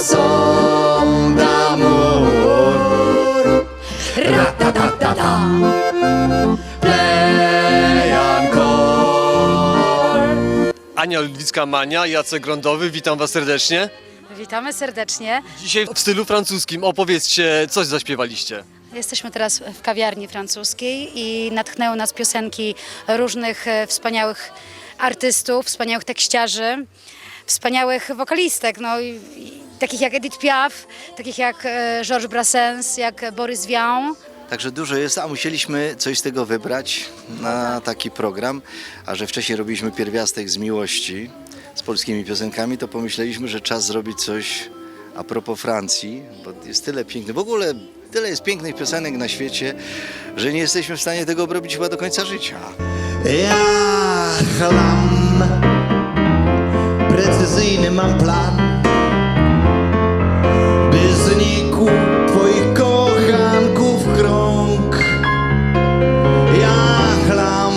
Chanson d'amour Ra-ta-ta-ta-ta Play encore Ania Ludwicka-Mania, Jacek Grądowy, witam was serdecznie. Witamy serdecznie. Dzisiaj w stylu francuskim opowiedzcie, coś zaśpiewaliście. Jesteśmy teraz w kawiarni francuskiej i natchnęły nas piosenki różnych e, wspaniałych artystów, wspaniałych tekściarzy, wspaniałych wokalistek, no i, i takich jak Edith Piaf, takich jak e, Georges Brassens, jak Boris Vian. Także dużo jest, a musieliśmy coś z tego wybrać na taki program. A że wcześniej robiliśmy pierwiastek z miłości z polskimi piosenkami, to pomyśleliśmy, że czas zrobić coś a propos Francji, bo jest tyle pięknych, w ogóle tyle jest pięknych piosenek na świecie, że nie jesteśmy w stanie tego obrobić chyba do końca życia. Ja chlam Precyzyjny mam plan By znikł twoich kochanków krąg. Ja chlam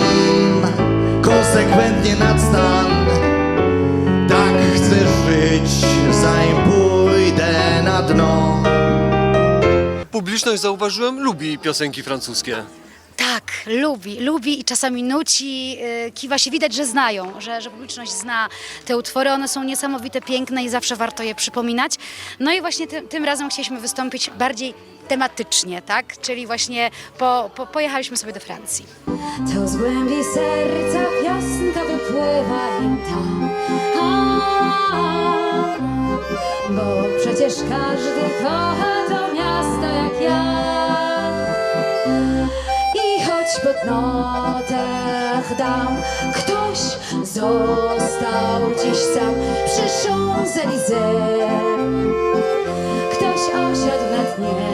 Konsekwentnie nad stan. Tak chcę żyć Zanim pójdę na dno. Publiczność, zauważyłem, lubi piosenki francuskie. Tak, lubi, lubi i czasami nuci, y, kiwa się, widać, że znają, że, że publiczność zna te utwory, one są niesamowite, piękne i zawsze warto je przypominać. No i właśnie tym, tym razem chcieliśmy wystąpić bardziej tematycznie, tak? Czyli właśnie po, po, pojechaliśmy sobie do Francji. To z głębi serca piosenka wypływa im tam, bo przecież każdy kocha to miasto jak ja. Pod Notre Dame ktoś został dziś sam. Przy Champs-Élysées, ktoś osiadł na dnie,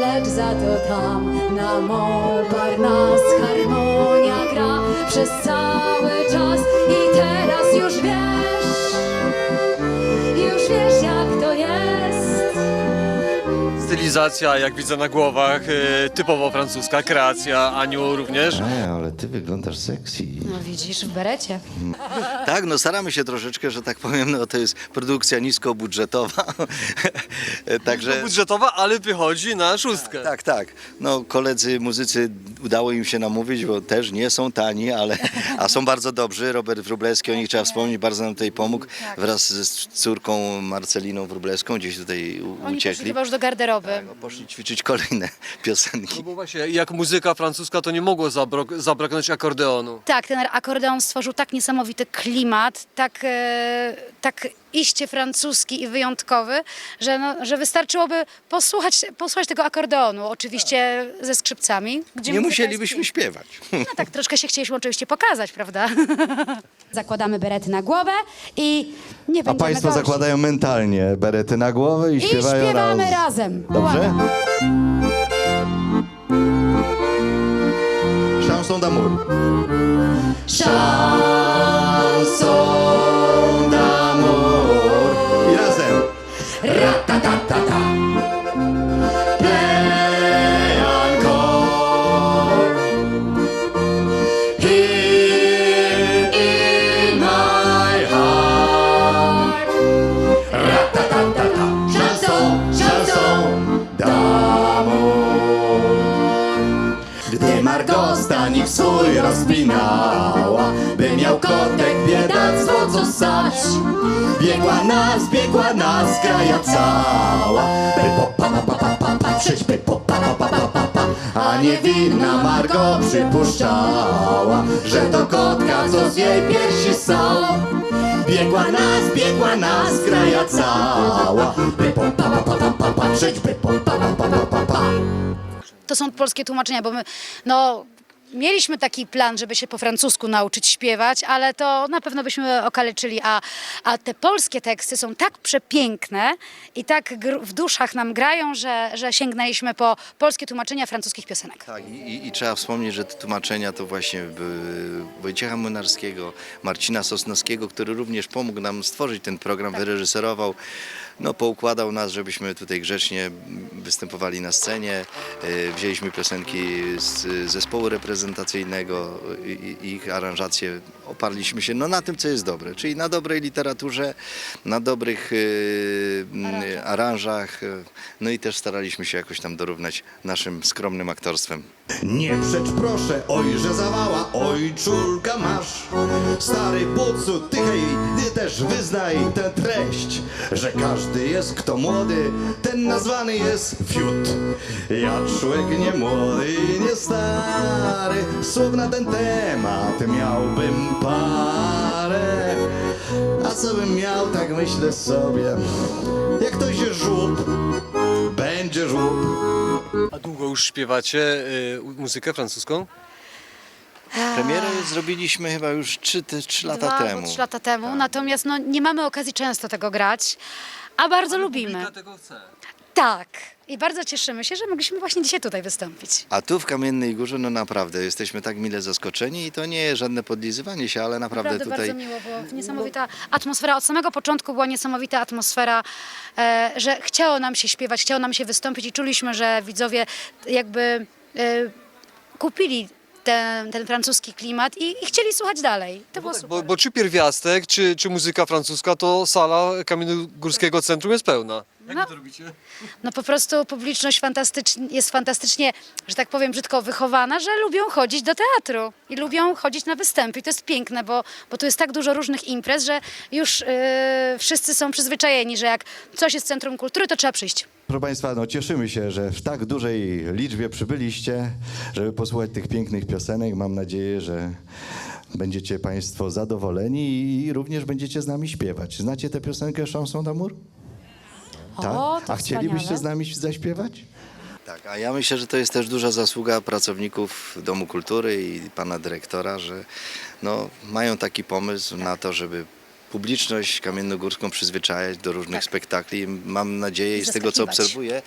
lecz za to tam na Montparnasse harmonia gra przez cały czas. I teraz już wiesz, Stylizacja, jak widzę na głowach, e, typowo francuska, kreacja, Aniu również. Ej, ale ty wyglądasz sexy. No widzisz, w berecie. Tak, no staramy się troszeczkę, że tak powiem, no to jest produkcja niskobudżetowa. Także... Budżetowa, ale wychodzi na szóstkę. Tak, tak. No koledzy muzycy udało im się namówić, bo też nie są tani, ale a są bardzo dobrzy. Robert Wróblewski, o nich trzeba wspomnieć, bardzo nam tutaj pomógł wraz ze córką Marceliną Wróblewską, gdzieś tutaj u- Oni poszli uciekli. chyba już do garderoby. No, poszli ćwiczyć kolejne piosenki. No bo właśnie, jak muzyka francuska, to nie mogło zabro- zabraknąć akordeonu. Tak, ten akordeon stworzył tak niesamowity klimat, tak, e, tak iście francuski i wyjątkowy, że, no, że wystarczyłoby posłuchać, posłuchać tego akordeonu, oczywiście ze skrzypcami. Gdzie Nie muzyka musielibyśmy jest śpiewać. piękna. No tak, troszkę się chcieliśmy oczywiście pokazać, prawda? Zakładamy berety na głowę i nie A będziemy Państwo gorsi. zakładają mentalnie berety na głowę i I śpiewają śpiewamy raz. razem. Dobrze? Chanson d'amour. Chanson rozpinała, by miał kotek biedactwo co sać. Biegła nas, biegła nas kraja cała, by po pa pa pa pa pa patrzeć, by po pa pa pa pa pa pa. A niewinna Margo przypuszczała, że to kotka, co z jej piersi są. Biegła nas, biegła nas kraja cała, by po pa pa pa pa pa patrzeć, by po pa pa pa pa pa pa. to są polskie tłumaczenia, bo my, no, mieliśmy taki plan, żeby się po francusku nauczyć śpiewać, ale to na pewno byśmy okaleczyli, a, a te polskie teksty są tak przepiękne i tak w duszach nam grają, że, że sięgnęliśmy po polskie tłumaczenia francuskich piosenek. Tak, i, i, trzeba wspomnieć, że te tłumaczenia to właśnie Wojciecha Młynarskiego, Marcina Sosnowskiego, który również pomógł nam stworzyć ten program, wyreżyserował, no poukładał nas, żebyśmy tutaj grzecznie występowali na scenie. E, Wzięliśmy piosenki z zespołu reprezentacyjnego, prezentacyjnego i, i ich aranżację oparliśmy się no, na tym, co jest dobre, czyli na dobrej literaturze, na dobrych y, mm, aranżach, y, no i też staraliśmy się jakoś tam dorównać naszym skromnym aktorstwem. Nie przecz proszę, oj, że zawała, oj, czulka masz. Stary pucu, ty hej, też wyznaj tę treść, że każdy jest kto młody, ten nazwany jest fiut. Ja człowiek nie młody nie stary, słów na ten temat miałbym parę. A co bym miał, tak myślę sobie, jak ktoś jest żółb, będzie żółb. A długo już śpiewacie y, muzykę francuską? Premierę zrobiliśmy chyba już 3, lata Dwa temu. trzy lata temu, natomiast no, nie mamy okazji często tego grać, a bardzo lubimy. tego chce. Tak. I bardzo cieszymy się, że mogliśmy właśnie dzisiaj tutaj wystąpić. A tu w Kamiennej Górze, no naprawdę, jesteśmy tak mile zaskoczeni i to nie jest żadne podlizywanie się, ale naprawdę, Naprawdę tutaj... bardzo miło było. Niesamowita atmosfera. Od samego początku była niesamowita atmosfera, e, że chciało nam się śpiewać, chciało nam się wystąpić i czuliśmy, że widzowie jakby e, kupili ten, ten francuski klimat i, i chcieli słuchać dalej. To było super. Bo, bo czy pierwiastek, czy, czy muzyka francuska, to sala Kamiennogórskiego Centrum jest pełna. Jak No. wy to robicie? No po prostu publiczność fantastycznie, jest fantastycznie, że tak powiem brzydko wychowana, że lubią chodzić do teatru i lubią chodzić na występy. I to jest piękne, bo, bo tu jest tak dużo różnych imprez, że już yy, wszyscy są przyzwyczajeni, że jak coś jest Centrum Kultury, to trzeba przyjść. Proszę Państwa, no cieszymy się, że w tak dużej liczbie przybyliście, żeby posłuchać tych pięknych piosenek. Mam nadzieję, że będziecie Państwo zadowoleni i również będziecie z nami śpiewać. Znacie tę piosenkę Chanson d'amour? Tak? O, to A chcielibyście wspaniale. z nami zaśpiewać? Tak, a ja myślę, że to jest też duża zasługa pracowników Domu Kultury i pana dyrektora, że no, mają taki pomysł na to, żeby publiczność kamiennogórską przyzwyczajać do różnych Tak. spektakli. Mam nadzieję I i z tego, co zaskakiwać. obserwuję,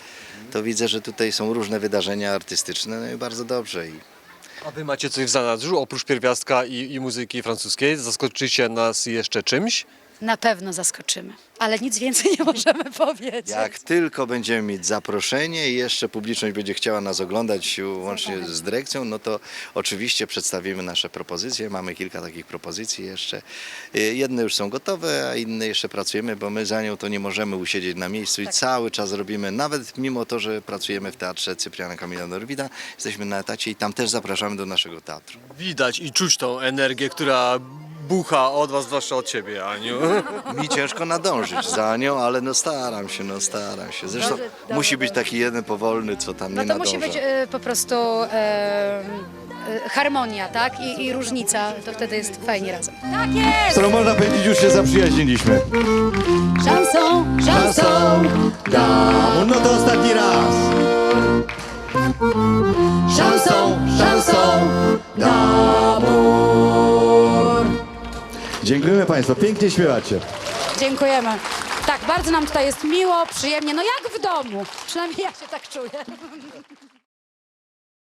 to widzę, że tutaj są różne wydarzenia artystyczne, no i bardzo dobrze. I A wy macie coś w zanadrzu, oprócz pierwiastka i, i muzyki francuskiej? Zaskoczycie nas jeszcze czymś? Na pewno zaskoczymy, ale nic więcej nie możemy powiedzieć. Jak tylko będziemy mieć zaproszenie i jeszcze publiczność będzie chciała nas oglądać łącznie z dyrekcją, no to oczywiście przedstawimy nasze propozycje. Mamy kilka takich propozycji jeszcze. Y, Jedne już są gotowe, a inne jeszcze pracujemy, bo my za nią to nie możemy usiedzieć na miejscu i cały czas robimy, nawet mimo to, że pracujemy w Teatrze Cypriana Kamila Norwida, jesteśmy na etacie i tam też zapraszamy do naszego teatru. Widać i czuć tą energię, która bucha od was, zwłaszcza od ciebie, Aniu. Mi ciężko nadążyć za nią, ale no staram się, no staram się. Zresztą Dobrze, dobrze, musi być taki jeden powolny, co tam No nie to nadąża. musi być e, po prostu e, e, harmonia, tak? I, I różnica, to wtedy jest fajnie razem. Tak jest! Którą można powiedzieć, już się zaprzyjaźniliśmy. Chanson, Chanson d'amour, no to ostatni raz. Państwu, pięknie śpiewacie. Dziękujemy. Tak, bardzo nam tutaj jest miło, przyjemnie, no jak w domu. Przynajmniej ja się tak czuję.